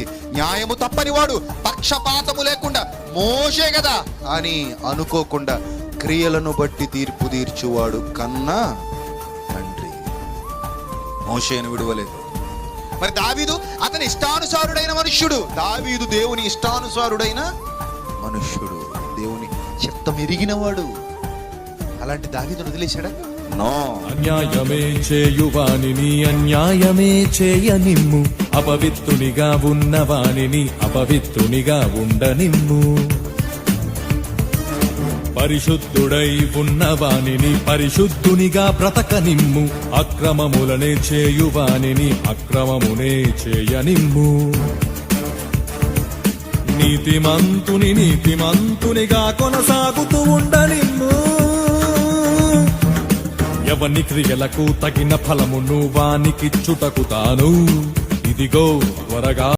న్యాయాధిపతి న్యాయము తప్పనివాడు. పక్షపాతము లేకుండా మోసే కదా. అని అనుకోకుండా క్రియలను బట్టి తీర్పు తీర్చువాడు కన్నా తండ్రి. మోషేను విడువలేదు. మరి దావీదు అతని ఇష్టానుసారుడైన మనుష్యుడు. దావీదు దేవుని ఇష్టానుసారుడైన మనుష్యుడు. దేవుని చిత్తం ఎరిగినవాడు అలాంటి దావీదును వదిలేశాడా? అన్యాయమే చేయువానిని అన్యాయమే చేయనిమ్ము. అపవిత్రునిగా ఉన్నవానిని అపవిత్రునిగా ఉండనిమ్ము. పరిశుద్ధుడై ఉన్నవానిని పరిశుద్ధునిగా బ్రతకనిమ్ము. అక్రమములనే చేయువానిని అక్రమమునే చేయనిమ్ము. నీతిమంతుని నీతిమంతునిగా కొనసాగుతూ ఉండ. ఎవని క్రియలకు తగిన ఫలమును వానికిచ్చుటకు తాను. ఇదిగో త్వరగా